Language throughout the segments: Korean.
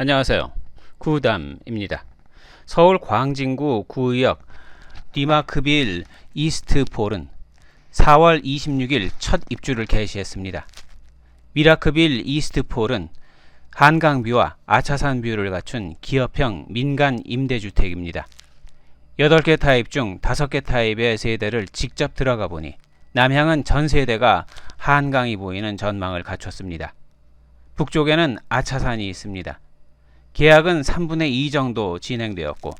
안녕하세요. 구담입니다. 서울 광진구 구의역 리마크빌 이스트폴은 4월 26일 첫 입주를 개시했습니다. 미라크빌 이스트폴은 한강뷰와 아차산 뷰를 갖춘 기업형 민간 임대주택입니다. 8개 타입 중 5개 타입의 세대를 직접 들어가 보니 남향은 전 세대가 한강이 보이는 전망을 갖췄습니다. 북쪽에는 아차산이 있습니다. 계약은 3분의 2 정도 진행되었고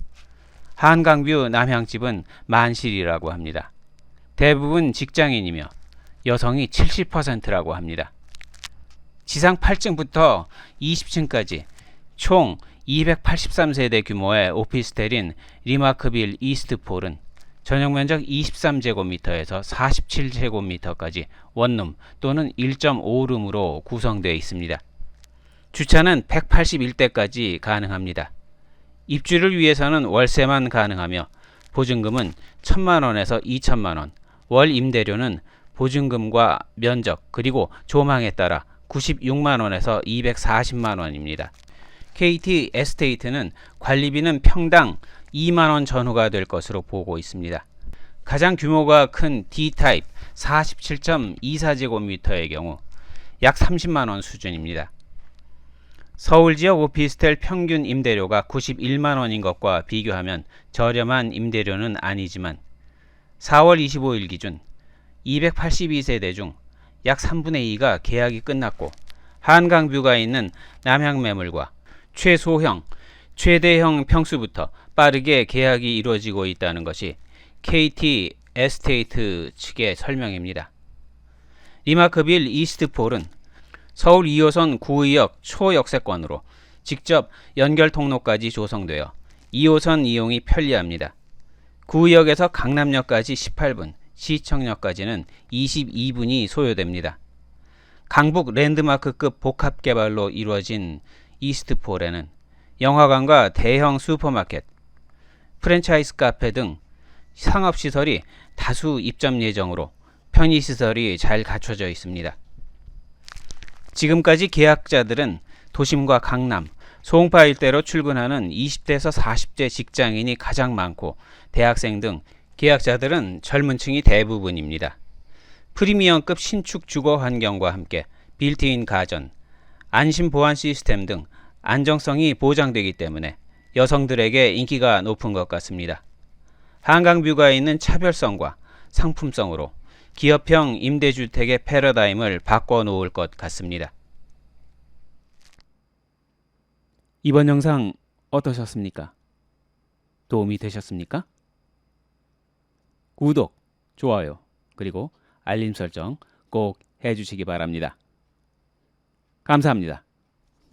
한강뷰 남향집은 만실이라고 합니다. 대부분 직장인이며 여성이 70%라고 합니다. 지상 8층부터 20층까지 총 283세대 규모의 오피스텔인 리마크빌 이스트폴은 전용 면적 23제곱미터에서 47제곱미터까지 원룸 또는 1.5룸으로 구성되어 있습니다. 주차는 181대까지 가능합니다. 입주를 위해서는 월세만 가능하며 보증금은 1천만 원에서 2천만 원, 월 임대료는 보증금과 면적 그리고 조망에 따라 96만 원에서 240만 원입니다. KT 에스테이트는 관리비는 평당 2만 원 전후가 될 것으로 보고 있습니다. 가장 규모가 큰 D타입 47.24제곱미터의 경우 약 30만 원 수준입니다. 서울 지역 오피스텔 평균 임대료가 91만 원인 것과 비교하면 저렴한 임대료는 아니지만 4월 25일 기준 282세대 중 약 3분의 2가 계약이 끝났고 한강뷰가 있는 남향 매물과 최소형, 최대형 평수부터 빠르게 계약이 이루어지고 있다는 것이 KT 에스테이트 측의 설명입니다. 리마크빌 이스트폴은 서울 2호선 구의역 초역세권으로 직접 연결 통로까지 조성되어 2호선 이용이 편리합니다. 구의역에서 강남역까지 18분, 시청역까지는 22분이 소요됩니다. 강북 랜드마크급 복합 개발로 이루어진 이스트폴에는 영화관과 대형 슈퍼마켓, 프랜차이즈 카페 등 상업시설이 다수 입점 예정으로 편의시설이 잘 갖춰져 있습니다. 지금까지 계약자들은 도심과 강남, 송파 일대로 출근하는 20대에서 40대 직장인이 가장 많고 대학생 등 계약자들은 젊은 층이 대부분입니다. 프리미엄급 신축 주거 환경과 함께 빌트인 가전, 안심 보안 시스템 등 안정성이 보장되기 때문에 여성들에게 인기가 높은 것 같습니다. 한강 뷰가 있는 차별성과 상품성으로 기업형 임대주택의 패러다임을 바꿔놓을 것 같습니다. 이번 영상 어떠셨습니까? 도움이 되셨습니까? 구독, 좋아요, 그리고 알림 설정 꼭 해주시기 바랍니다. 감사합니다.